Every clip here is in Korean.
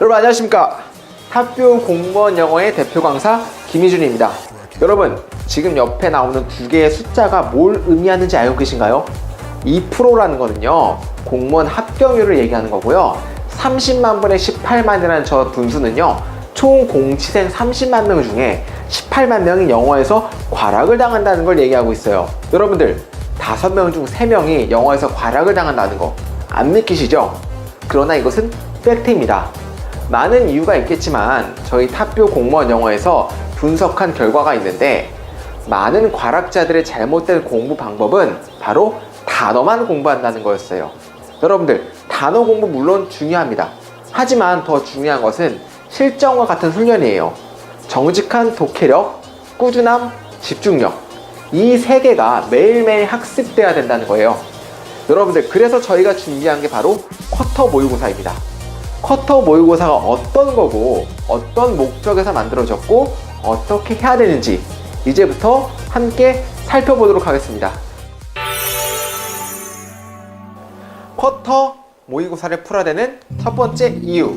여러분 안녕하십니까? 탑뷰 공무원 영어의 대표 강사 김희준입니다. 여러분 지금 옆에 나오는 두 개의 숫자가 뭘 의미하는지 알고 계신가요? 2%라는 거는요 공무원 합격률을 얘기하는 거고요. 30만 분의 18만이라는 저 분수는요 총 공치생 30만 명 중에 18만 명이 영어에서 과락을 당한다는 걸 얘기하고 있어요. 여러분들 5명 중 3명이 영어에서 과락을 당한다는 거 안 믿기시죠? 그러나 이것은 팩트입니다 많은 이유가 있겠지만 저희 탑뷰 공무원 영어에서 분석한 결과가 있는데 많은 과락자들의 잘못된 공부 방법은 바로 단어만 공부한다는 거였어요. 여러분들, 단어 공부 물론 중요합니다. 하지만 더 중요한 것은 실전과 같은 훈련이에요. 정직한 독해력, 꾸준함, 집중력. 이 세 개가 매일매일 학습돼야 된다는 거예요. 여러분들, 그래서 저희가 준비한 게 바로 쿼터 모의고사입니다. 쿼터 모의고사가 어떤 거고 어떤 목적에서 만들어졌고 어떻게 해야 되는지 이제부터 함께 살펴보도록 하겠습니다. 쿼터 모의고사를 풀어야 되는 첫 번째 이유.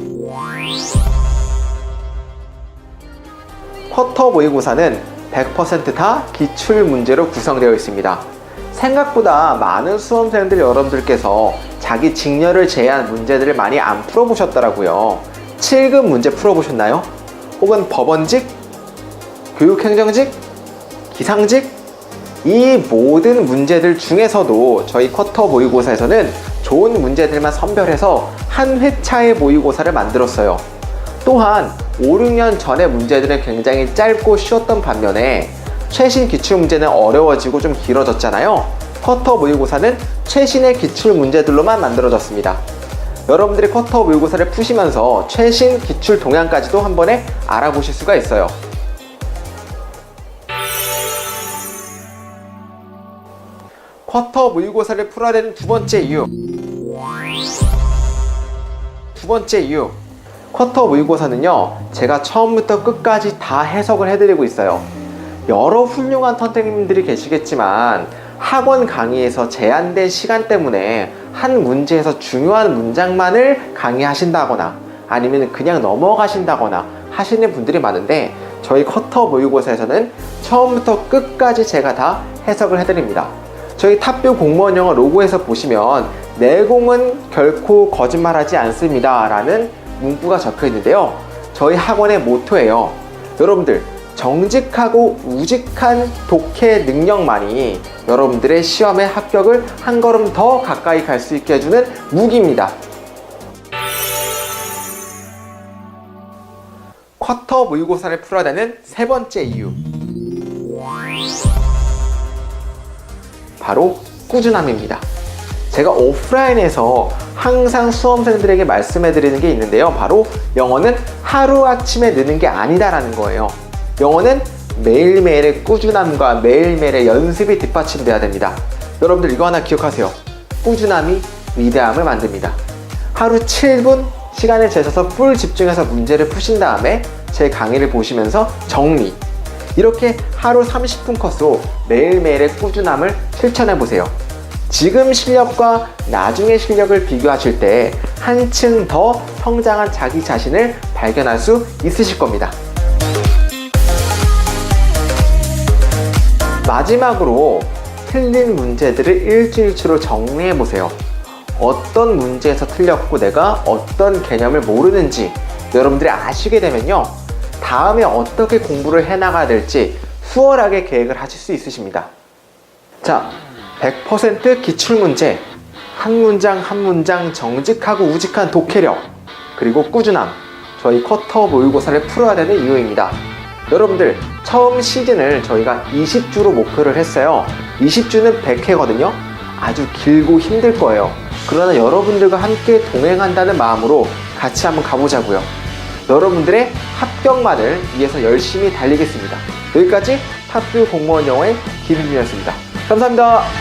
쿼터 모의고사는 100%다 기출 문제로 구성되어 있습니다. 생각보다 많은 수험생들 여러분들께서 자기 직렬을 제한 문제들을 많이 안 풀어보셨더라고요. 7급 문제 풀어보셨나요? 혹은 법원직, 교육행정직, 기상직, 이 모든 문제들 중에서도 저희 쿼터 모의고사에서는 좋은 문제들만 선별해서 한 회차의 모의고사를 만들었어요. 또한 5, 6년 전의 문제들은 굉장히 짧고 쉬웠던 반면에 최신 기출 문제는 어려워지고 좀 길어졌잖아요. 쿼터 모의고사는 최신의 기출 문제들로만 만들어졌습니다. 여러분들이 쿼터 모의고사를 푸시면서 최신 기출 동향까지도 한 번에 알아보실 수가 있어요. 쿼터 모의고사를 풀어야 되는 두 번째 이유. 두 번째 이유. 쿼터 모의고사는요, 제가 처음부터 끝까지 다 해석을 해드리고 있어요. 여러 훌륭한 선생님들이 계시겠지만, 학원 강의에서 제한된 시간 때문에 한 문제에서 중요한 문장만을 강의하신다거나, 아니면 그냥 넘어가신다거나 하시는 분들이 많은데, 저희 쿼터 모의고사에서는 처음부터 끝까지 제가 다 해석을 해드립니다. 저희 탑뷰 공무원 영어 로고에서 보시면 내공은 결코 거짓말하지 않습니다 라는 문구가 적혀 있는데요 저희 학원의 모토예요 여러분들 정직하고 우직한 독해 능력만이 여러분들의 시험의 합격을 한 걸음 더 가까이 갈 수 있게 해주는 무기입니다 쿼터 모의고사를 풀어야 되는 세 번째 이유 바로 꾸준함입니다. 제가 오프라인에서 항상 수험생들에게 말씀해 드리는 게 있는데요. 바로 영어는 하루아침에 느는 게 아니다라는 거예요. 영어는 매일매일의 꾸준함과 매일매일의 연습이 뒷받침돼야 됩니다. 여러분들 이거 하나 기억하세요. 꾸준함이 위대함을 만듭니다. 하루 7분 시간을 재셔서 풀 집중해서 문제를 푸신 다음에 제 강의를 보시면서 정리, 이렇게 하루 30분 컷으로 매일매일의 꾸준함을 실천해 보세요. 지금 실력과 나중의 실력을 비교하실 때 한층 더 성장한 자기 자신을 발견할 수 있으실 겁니다. 마지막으로 틀린 문제들을 일주일치로 정리해 보세요. 어떤 문제에서 틀렸고 내가 어떤 개념을 모르는지 여러분들이 아시게 되면요. 다음에 어떻게 공부를 해 나가야 될지 수월하게 계획을 하실 수 있으십니다. 자, 100% 기출문제, 한 문장 한 문장 정직하고 우직한 독해력, 그리고 꾸준함, 저희 쿼터 모의고사를 풀어야 되는 이유입니다. 여러분들, 처음 시즌을 저희가 20주로 목표를 했어요. 20주는 100회거든요. 아주 길고 힘들 거예요. 그러나 여러분들과 함께 동행한다는 마음으로 같이 한번 가보자고요. 여러분들의 합격만을 위해서 열심히 달리겠습니다. 여기까지 탑뷰 공무원 영어의 김윤이었습니다. 감사합니다.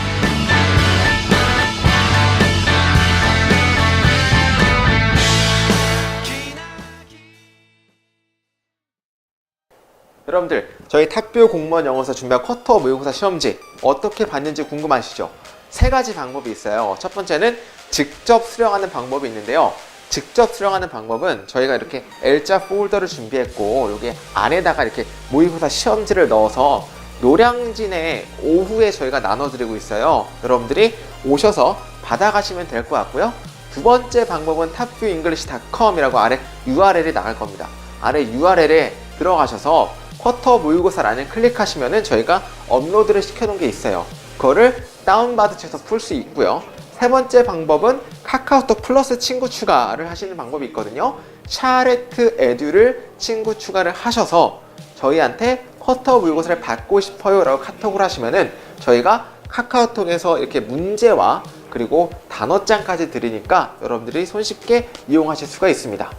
여러분들 저희 탑뷰 공무원 영어사 준비한 쿼터 모의고사 시험지 어떻게 봤는지 궁금하시죠? 세 가지 방법이 있어요. 첫 번째는 직접 수령하는 방법이 있는데요. 직접 수령하는 방법은 저희가 이렇게 L자 폴더를 준비했고 여기 안에다가 이렇게 모의고사 시험지를 넣어서 노량진에 오후에 저희가 나눠드리고 있어요. 여러분들이 오셔서 받아가시면 될 것 같고요. 두 번째 방법은 탑뷰잉글리시닷컴이라고 아래 URL이 나갈 겁니다. 아래 URL에 들어가셔서 쿼터 모의고사란을 클릭하시면은 저희가 업로드를 시켜놓은 게 있어요. 그거를 다운받으셔서 풀 수 있고요. 세 번째 방법은 카카오톡 플러스 친구 추가를 하시는 방법이 있거든요. 샤레트 에듀를 친구 추가를 하셔서 저희한테 쿼터 모의고사를 받고 싶어요 라고 카톡을 하시면은 저희가 카카오톡에서 이렇게 문제와 그리고 단어장까지 드리니까 여러분들이 손쉽게 이용하실 수가 있습니다.